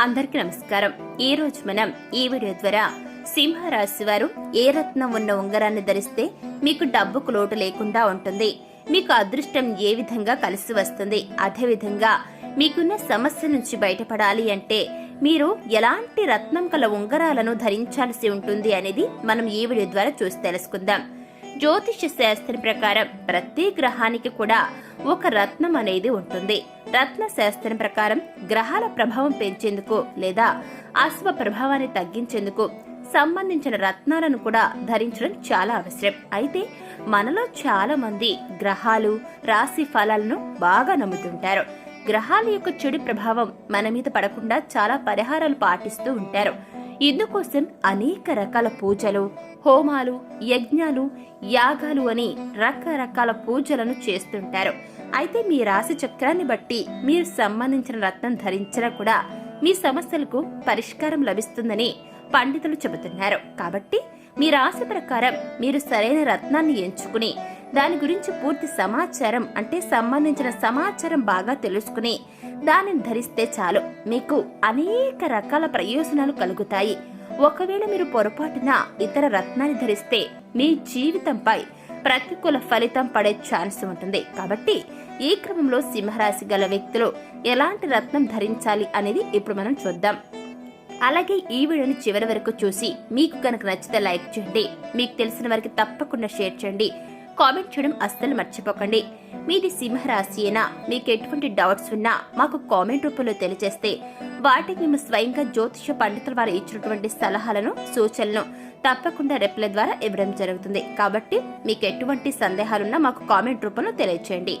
అందరికీ నమస్కారం. ఈ రోజు మనం ఈ వీడియో ద్వారా సింహరాశి వారు ఏ రత్నం ఉన్న ఉంగరాన్ని ధరిస్తే మీకు డబ్బుకు లోటు లేకుండా ఉంటుంది. మీకు అదృష్టం ఏ విధంగా కలిసి వస్తుంది. అదేవిధంగా మీకున్న సమస్య నుంచి బయటపడాలి అంటే మీరు ఎలాంటి రత్నం కల ఉంగరాలను ధరించాల్సి ఉంటుంది అనేది మనం ఈ వీడియో ద్వారా చూసి తెలుసుకుందాం. జ్యోతిష శాస్త్రం ప్రకారం ప్రతి గ్రహానికి కూడా ఒక రత్నం అనేది ఉంటుంది. రత్న శాస్త్రం ప్రకారం గ్రహాల ప్రభావం పెంచేందుకు లేదా అశుభ ప్రభావాన్ని తగ్గించేందుకు సంబంధించిన రత్నాలను కూడా ధరించడం చాలా అవసరం. అయితే మనలో చాలా మంది గ్రహాలు రాశి ఫలాలను బాగా నమ్ముతుంటారు. గ్రహాల యొక్క చెడు ప్రభావం మన మీద పడకుండా చాలా పరిహారాలు పాటిస్తూ ఉంటారు. ఇందుకోసం అనేక రకాల పూజలు హోమాలు యజ్ఞాలు యాగాలు అని రకరకాల పూజలను చేస్తుంటారు. అయితే మీ రాశి చక్రాన్ని బట్టి మీరు సంబంధించిన రత్నం ధరించినా కూడా మీ సమస్యలకు పరిష్కారం లభిస్తుందని పండితులు చెబుతున్నారు. కాబట్టి మీ రాశి ప్రకారం మీరు సరైన రత్నాన్ని ఎంచుకుని దాని గురించి పూర్తి సమాచారం అంటే సంబంధించిన సమాచారం బాగా తెలుసుకుని దానిని ధరిస్తే చాలు. మీకు అనేక రకాల ప్రయోజనాలు కలుగుతాయి. ఒకవేళ మీరు పొరపాటున ఇతర రత్నాన్ని ధరిస్తే మీ జీవితంపై ప్రతికూల ఫలితం పడే ఛాన్స్ ఉంటుంది. కాబట్టి ఈ క్రమంలో సింహరాశి గల వ్యక్తులు ఎలాంటి రత్నం ధరించాలి అనేది ఇప్పుడు మనం చూద్దాం. అలాగే ఈ వీడియోని చివరి వరకు చూసి మీకు కనుక నచ్చితే లైక్ చేయండి. మీకు తెలిసిన వారికి తప్పకుండా షేర్ చేయండి. కామెంట్ చేయడం అస్సలు మర్చిపోకండి. మీది సింహరాశి అయినా మీకు ఎటువంటి డౌట్స్ ఉన్నా మాకు కామెంట్ రూపంలో తెలియజేస్తే వాటికి మేము స్వయంగా జ్యోతిష పండితుల వారు ఇచ్చినటువంటి సలహాలను సూచనలను తప్పకుండా రిప్లై ద్వారా ఇవ్వడం జరుగుతుంది. కాబట్టి మీకు ఎటువంటి సందేహాలున్నా మాకు కామెంట్ రూపంలో తెలియచేయండి.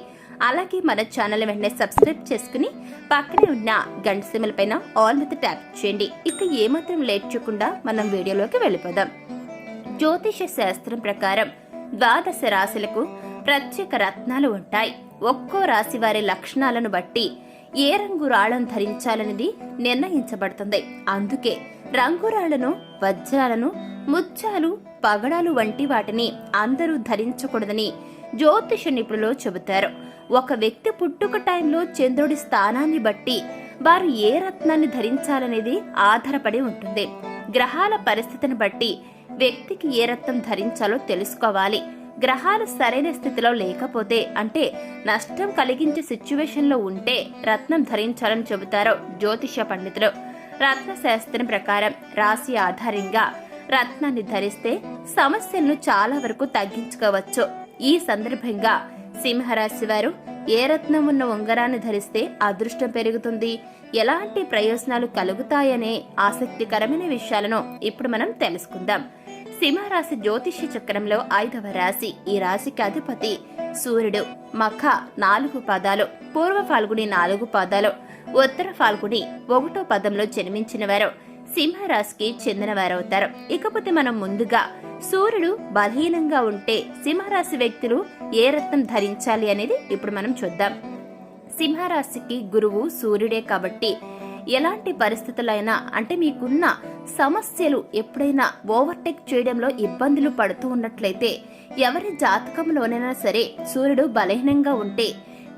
అలాగే మన ఛానల్ వెంటనే సబ్స్క్రైబ్ చేసుకుని పక్కనే ఉన్న గంట సిమ్మల పైన ఆల్ మీద ట్యాప్ చేయండి. ఇక ఏమాత్రం లేట్ చేయకుండా మనం వీడియోలోకి వెళ్ళిపోదాం. జ్యోతిష శాస్త్రం ప్రకారం ద్వాదశ రాశులకు ప్రత్యేక రత్నాలు ఉంటాయి. ఒక్కో రాశి వారి లక్షణాలను బట్టి ఏ రంగు రాళ్ళను ధరించాలనేది నిర్ణయించబడుతుంది. అందుకే రంగురాళ్ళను వజ్రాలను ముత్యాలు పగడాలు వంటి వాటిని అందరూ ధరించకూడదని జ్యోతిష నిపుణులు చెబుతారు. ఒక వ్యక్తి పుట్టుక టైంలో చంద్రుడి స్థానాన్ని బట్టి వారు ఏ రత్నాన్ని ధరించాలనేది ఆధారపడి ఉంటుంది. గ్రహాల పరిస్థితిని బట్టి వ్యక్తికి ఏ రత్నం ధరించాలో తెలుసుకోవాలి. గ్రహాలు సరైన స్థితిలో లేకపోతే అంటే నష్టం కలిగించే సిచ్యువేషన్లో ఉంటే రత్నం ధరించాలని చెబుతారు జ్యోతిష పండితులు. రత్న శాస్త్రం ప్రకారం రాశి ఆధారంగా రత్నాన్ని ధరిస్తే సమస్యలను చాలా వరకు తగ్గించుకోవచ్చు. ఈ సందర్భంగా సింహరాశి వారు ఏ రత్నం ఉన్న ఉంగరాన్ని ధరిస్తే అదృష్టం పెరుగుతుంది. ఎలాంటి ప్రయోజనాలు కలుగుతాయనే ఆసక్తికరమైన విషయాలను ఇప్పుడు మనం తెలుసుకుందాం. సింహరాశి జ్యోతిష్య చక్రంలో ఐదవ రాశి ఈ రాశికి అధిపతి సూర్యుడు. మఖ నాలుగు పదాలు పూర్వ ఫాల్గుని నాలుగు పదాలు ఉత్తర ఫాల్గుని ఒకటో పదంలో జన్మించిన వారు సింహరాశికి చెందినవారవుతారు. ఇకపోతే మనం ముందుగా సూర్యుడు బలహీనంగా ఉంటే సింహరాశి వ్యక్తులు ఏ రత్నం ధరించాలి అనేది ఇప్పుడు మనం చూద్దాం. సింహరాశికి గురువు సూర్యుడే కాబట్టి ఎలాంటి పరిస్థితులైనా అంటే మీకున్న సమస్యలు ఎప్పుడైనా ఓవర్టేక్ చేయడంలో ఇబ్బందులు పడుతూ ఉన్నట్లయితే ఎవరి జాతకంలోనైనా సరే సూర్యుడు బలహీనంగా ఉంటే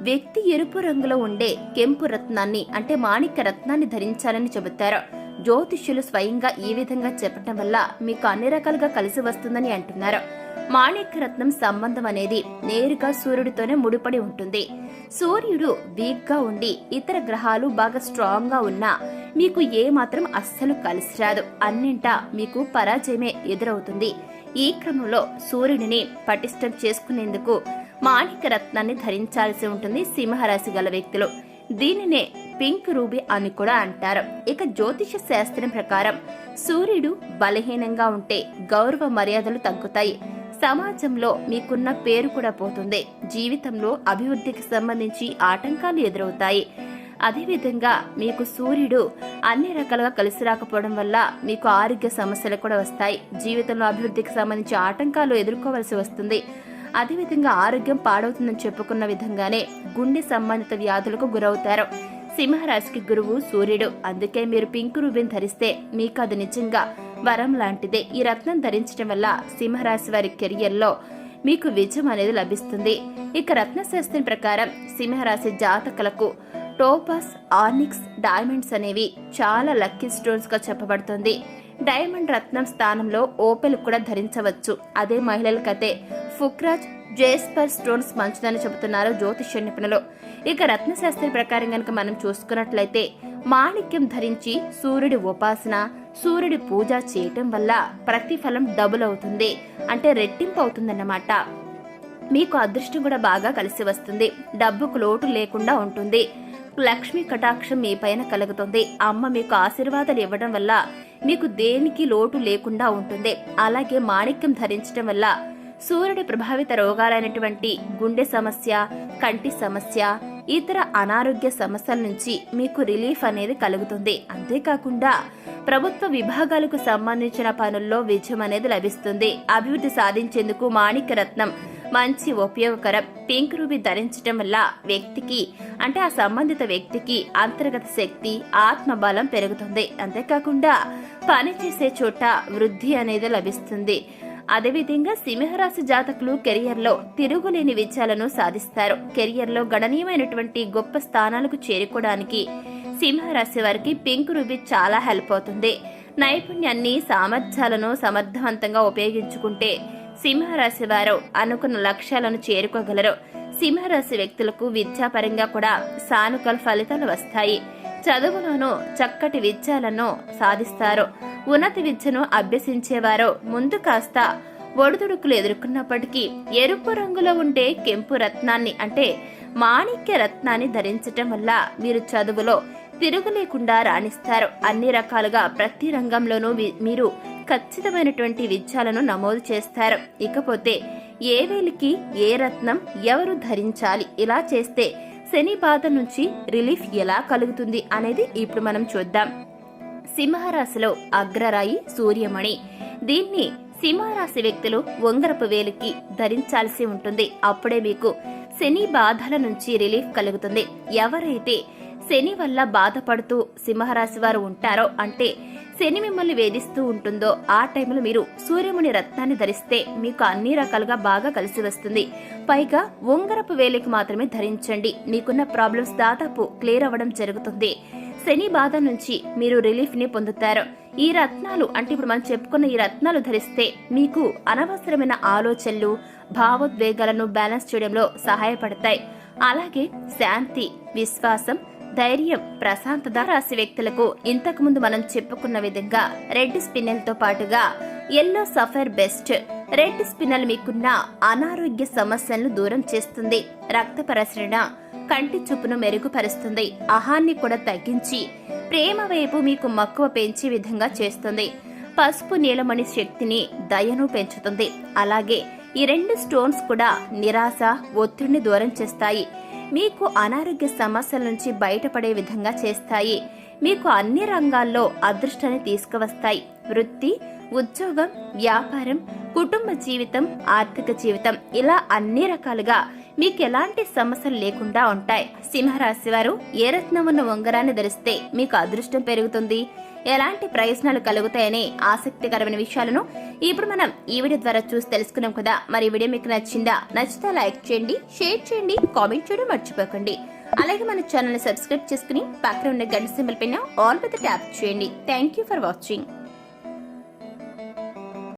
వ్యక్తి ఎరుపు రంగులో ఉండే కెంపు రత్నాన్ని అంటే మాణిక రత్నాన్ని ధరించాలని చెబుతారు. జ్యోతిష్యులు స్వయంగా ఈ విధంగా చెప్పటం వల్ల మీకు అన్ని రకాలుగా కలిసి వస్తుందని అంటున్నారు. మాణిక్యరత్నం సంబంధం అనేది నేరుగా సూర్యుడితోనే ముడిపడి ఉంటుంది. సూర్యుడు వీక్గా ఉండి ఇతర గ్రహాలు బాగా స్ట్రాంగ్గా ఉన్నా మీకు ఏమాత్రం అస్సలు కలిసి రాదు. అన్నింటా మీకు పరాజయమే ఎదురవుతుంది. ఈ క్రమంలో సూర్యుడిని పటిష్టం చేసుకునేందుకు మాణిక్య రత్నాన్ని ధరించాల్సి ఉంటుంది సింహరాశి గల వ్యక్తులు. దీనినే పింక్ రూబీ అని కూడా అంటారు. ఇక జ్యోతిష శాస్త్రం ప్రకారం సూర్యుడు బలహీనంగా ఉంటే గౌరవ మర్యాదలు తగ్గుతాయి. సమాజంలో మీకున్న పేరు కూడా పోతుంది. జీవితంలో అభివృద్ధికి సంబంధించి ఆటంకాలు ఎదురవుతాయి. అదేవిధంగా మీకు సూర్యుడు అన్ని రకాలుగా కలిసి రాకపోవడం వల్ల మీకు ఆరోగ్య సమస్యలు కూడా వస్తాయి. జీవితంలో అభివృద్ధికి సంబంధించి ఆటంకాలు ఎదుర్కోవలసి వస్తుంది. అదేవిధంగా ఆరోగ్యం పాడవుతుందని చెప్పుకున్న విధంగానే గుండె సంబంధిత వ్యాధులకు గురవుతారు. సింహరాశికి గురువు సూర్యుడు. అందుకే మీరు పింక్ రూబిన్ ధరిస్తే మీకు అది నిజంగా వరం లాంటిదే. ఈ రత్నం ధరించడం వల్ల సింహరాశి వారి కెరియర్లో మీకు విజయం అనేది లభిస్తుంది. ఇక రత్నశాస్త్రం ప్రకారం సింహరాశి జాతకులకు టోపస్ ఆర్నిక్స్ డైమండ్స్ అనేవి చాలా లక్కీ స్టోన్స్గా చెప్పబడుతుంది. డైమండ్ రత్నం స్థానంలో ఓపెల్ కూడా ధరించవచ్చు. అదే మహిళలకైతే ఫుక్రాజ్ జేస్పర్ స్టోన్స్ మంచిదని చెబుతున్నారు జ్యోతిష్య నిపుణులు. ఇక రత్నశాస్త్రి ప్రకారం కనుక మనం చూసుకున్నట్లయితే మాణిక్యం ధరించి సూర్యుడి ఉపాసన సూర్యుడి పూజ చేయటం వల్ల ప్రతిఫలం డబుల్ అవుతుంది. అంటే రెట్టింపు అవుతుందన్నమాట. మీకు అదృష్టం కూడా బాగా కలిసి వస్తుంది. డబ్బుకు లోటు లేకుండా ఉంటుంది. లక్ష్మి కటాక్షం మీ పైన కలుగుతుంది. అమ్మ మీకు ఆశీర్వాదాలు ఇవ్వడం వల్ల మీకు దేనికి లోటు లేకుండా ఉంటుంది. అలాగే మాణిక్యం ధరించడం వల్ల సూర్యుడి ప్రభావిత రోగాలైనటువంటి గుండె సమస్య కంటి సమస్య ఇతర అనారోగ్య సమస్యల నుంచి మీకు రిలీఫ్ అనేది కలుగుతుంది. అంతేకాకుండా ప్రభుత్వ విభాగాలకు సంబంధించిన పనుల్లో విజయం అనేది లభిస్తుంది. అభివృద్ధి సాధించేందుకు మాణిక్య రత్నం మంచి ఉపయోగకరం. పింక్ రూబీ ధరించడం వల్ల వ్యక్తికి అంటే ఆ సంబంధిత వ్యక్తికి అంతర్గత శక్తి ఆత్మబలం పెరుగుతుంది. అంతేకాకుండా పనిచేసే చోట వృద్ధి అనేది లభిస్తుంది. అదేవిధంగా సింహరాశి జాతకులు కెరియర్లో తిరుగులేని విజయాలను సాధిస్తారు. కెరియర్లో గణనీయమైనటువంటి గొప్ప స్థానాలకు చేరుకోవడానికి సింహరాశి వారికి పింక్ రూబీ చాలా హెల్ప్ అవుతుంది. నైపుణ్యాన్ని సామర్థ్యాలను సమర్థవంతంగా ఉపయోగించుకుంటే సింహరాశి వారు అనుకున్న లక్ష్యాలను చేరుకోగలరు. సింహరాశి వ్యక్తులకు విద్యాపరంగా కూడా సానుకూల ఫలితాలు వస్తాయి. చదువులోనూ చక్కటి విద్యలను సాధిస్తారు. ఉన్నత విద్యను అభ్యసించేవారు ముందు కాస్త ఒడిదుడుకులు ఎదుర్కొన్నప్పటికీ ఎరుపు రంగులో ఉండే కెంపు రత్నాన్ని అంటే మాణిక్య రత్నాన్ని ధరించటం వల్ల మీరు చదువులో తిరుగు లేకుండా రాణిస్తారు. అన్ని రకాలుగా ప్రతి రంగంలోనూ మీరు ఖచ్చితమైనటువంటి విజయాలను నమోదు చేస్తారు. ఇకపోతే ఏ వేలికి ఏ రత్నం ఎవరు ధరించాలి? ఇలా చేస్తే శని బాధ నుంచి రిలీఫ్ ఎలా కలుగుతుంది అనేది ఇప్పుడు మనం చూద్దాం. సింహరాశిలో అగ్రరాయి సూర్యమణి. దీన్ని సింహరాశి వ్యక్తులు ఉంగరపు వేలికి ధరించాల్సి ఉంటుంది. అప్పుడే మీకు శని బాధల నుంచి రిలీఫ్ కలుగుతుంది. ఎవరైతే శని వల్ల బాధపడుతూ సింహరాశి వారు ఉంటారో అంటే శని మిమ్మల్ని వేధిస్తూ ఉంటుందో ఆ టైంలో మీరు సూర్యముని రత్నాన్ని ధరిస్తే మీకు అన్ని రకాలుగా బాగా కలిసి వస్తుంది. పైగా ఉంగరపు వేలికి మాత్రమే ధరించండి. మీకున్న ప్రాబ్లమ్స్ దాదాపు క్లియర్ అవ్వడం జరుగుతుంది. శని బాధ నుంచి మీరు రిలీఫ్ని పొందుతారు. ఈ రత్నాలు అంటే ఇప్పుడు మనం చెప్పుకున్న ఈ రత్నాలు ధరిస్తే మీకు అనవసరమైన ఆలోచనలు భావోద్వేగాలను బ్యాలెన్స్ చేయడంలో సహాయపడతాయి. అలాగే శాంతి విశ్వాసం ధైర్యం ప్రశాంతత రాశి వ్యక్తులకు ఇంతకు ముందు మనం చెప్పుకున్న విధంగా రెడ్ స్పిన్నెల్తో పాటుగా yellow sapphire best. Red spinel మీకున్న అనారోగ్య సమస్యలను దూరం చేస్తుంది. రక్త ప్రసరణ కంటి చూపును మెరుగుపరుస్తుంది. అహాన్ని కూడా తగ్గించి ప్రేమ వైపు మీకు మక్కువ పెంచే విధంగా చేస్తుంది. పసుపు నీలమణి శక్తిని దయను పెంచుతుంది. అలాగే ఈ రెండు స్టోన్స్ కూడా నిరాశ ఒత్తిడిని దూరం చేస్తాయి. మీకు అనారోగ్య సమస్యల నుంచి బయటపడే విధంగా చేస్తాయి. మీకు అన్ని రంగాల్లో అదృష్టాన్ని తీసుకువస్తాయి. వృత్తి ఉద్యోగం వ్యాపారం కుటుంబ జీవితం ఆర్థిక జీవితం ఇలా అన్ని రకాలుగా మీకు ఎలాంటి సమస్యలు లేకుండా ఉంటాయి. సింహరాశి వారు ఏ రత్నం ఉన్న ఉంగరాన్ని ధరిస్తే మీకు అదృష్టం పెరుగుతుంది. ఎలాంటి ప్రయోజనాలు కలుగుతాయనే ఆసక్తికరమైన విషయాలను ఇప్పుడు మనం ఈ వీడియో ద్వారా చూసి తెలుసుకున్నాం కదా. మరి ఈ వీడియో మీకు నచ్చిందా? నచ్చితే లైక్ చేయండి షేర్ చేయండి కామెంట్ చేయడం మర్చిపోకండి. అలాగే మన ఛానల్ని సబ్స్క్రైబ్ చేసుకుని పక్కన ఉన్న గంట సింబల్ పైన ఆల్ మీద ట్యాప్ చేయండి. Thank you for watching.